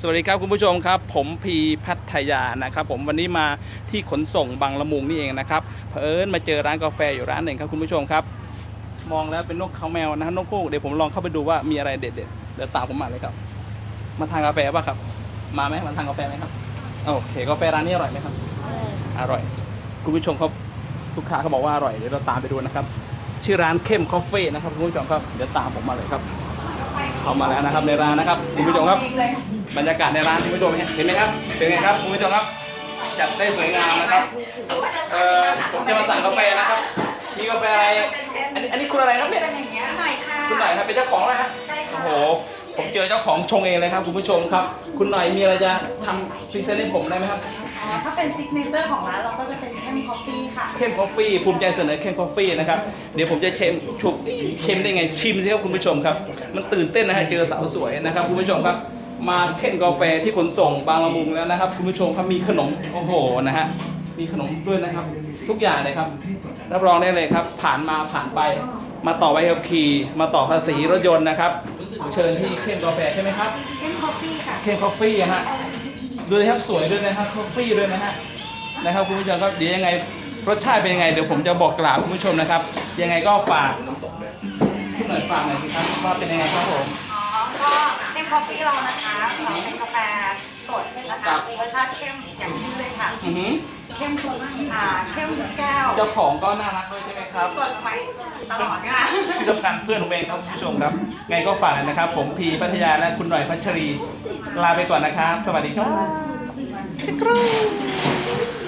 สวัสดีครับคุณผู้ชมครับ ผมพีพัทยานะครับ ผมวันนี้มาที่ขนส่งบางละมุงนี่เองนะครับเผอิญมาเจอร้านกาแฟอยู่ร้านหนึ่งครับคุณผู้ชมครับ มองแล้วเป็นนกเขาแมวนะฮะนกคู่เดี๋ยวผมลองเข้าไปดูว่ามีอะไรเด็ดๆเดี๋ยวตามผมมาเลยครับ มาทานกาแฟป่ะครับ มาไหมมาทานกาแฟไหมครับโอเคกาแฟร้านนี้อร่อยไหมครับอร่อย คุณผู้ชมเขาลูกค้าเขาบอกว่าอร่อยเดี๋ยวเราตามไปดูนะครับ ชื่อร้านเข้มคอฟเฟ่นะครับคุณผู้ชมครับเดี๋ยวตามผมมาเลยครับ เข้ามาแล้วนะครับในร้านนะครับคุณผู้ชมครับ บรรยากาศในร้านคุณผู้ชมเห็นไหมครับเป็นไงครับคุณผู้ชมครับ จัดได้สวยงามนะครับเอ่อผมจะมาสั่งกาแฟนะครับ มีกาแฟอะไรอันนี้อันนี้คุณอะไรครับเนี่ยหน่อยค่ะคุณหน่อยครับเป็นเจ้าของนะฮะใช่โอ้ค่ะโห ผมเจอเจ้าของชงเองเลยครับคุณผู้ชมครับ คุณหน่อยมีอะไรจะทำพรีเซนต์ให้ผมได้ไหมครับ อ๋อถ้าเป็นซิกเนเจอร์ของร้านเราก็จะเป็นเข้มคอฟฟี่ค่ะ เข้มกาแฟภูมิใจเสนอเข้มกาแฟนะครับ เดี๋ยวผมจะเชมชุบเชมได้ไงชิมสิครับคุณผู้ชมครับ มันตื่นเต้นนะฮะเจอสาวสวยนะครับคุณผู้ชมครับ มาเข้มกาแฟที่ขนส่งบางละมุงแล้วนะครับ คุณผู้ชมครับมีขนมโอ้โหนะฮะมีขนมด้วยนะครับ ทุกอย่างเลยครับ รับรองได้เลยครับ ผ่านมาผ่านไป มาต่อใบขับขี่ มาต่อภาษีรถยนต์นะครับ เชิญที่เข้มกาแฟใช่ไหมครับ เข้มคอฟฟี่ค่ะ เข้มคอฟฟี่ฮะดูเลยครับสวยด้วยนะครับคอฟฟี่ด้วยนะฮะนะครับคุณผู้ชมครับเดี๋ยวยังไงรสชาติเป็นยังไงเดี๋ยวผมจะบอกกล่าวคุณผู้ชมนะครับ ยังไงก็ฝากคุณหน่อยฝากหน่อยสิครับว่าเป็นยังไงครับผมอ๋อก็เข้มคอฟฟี่เรานะคะเราเป็นกาแฟสดนะคะมีรสชาติเข้มอย่างที่เลยค่ะอือหือเข้มทุกอ่าเข้มทุกแก้วเจ้าของก็น่ารักด้วยใช่ไหมครับสดใหม่ตลอดค่ะ ที่สำคัญเพื่อนผมเองครับคุณผู้ชมครับ ไงก็ฝากหน่อยนะครับ ผมพีพัทยาและคุณหน่อยพัชรี ลาไปก่อนนะครับ สวัสดีครับ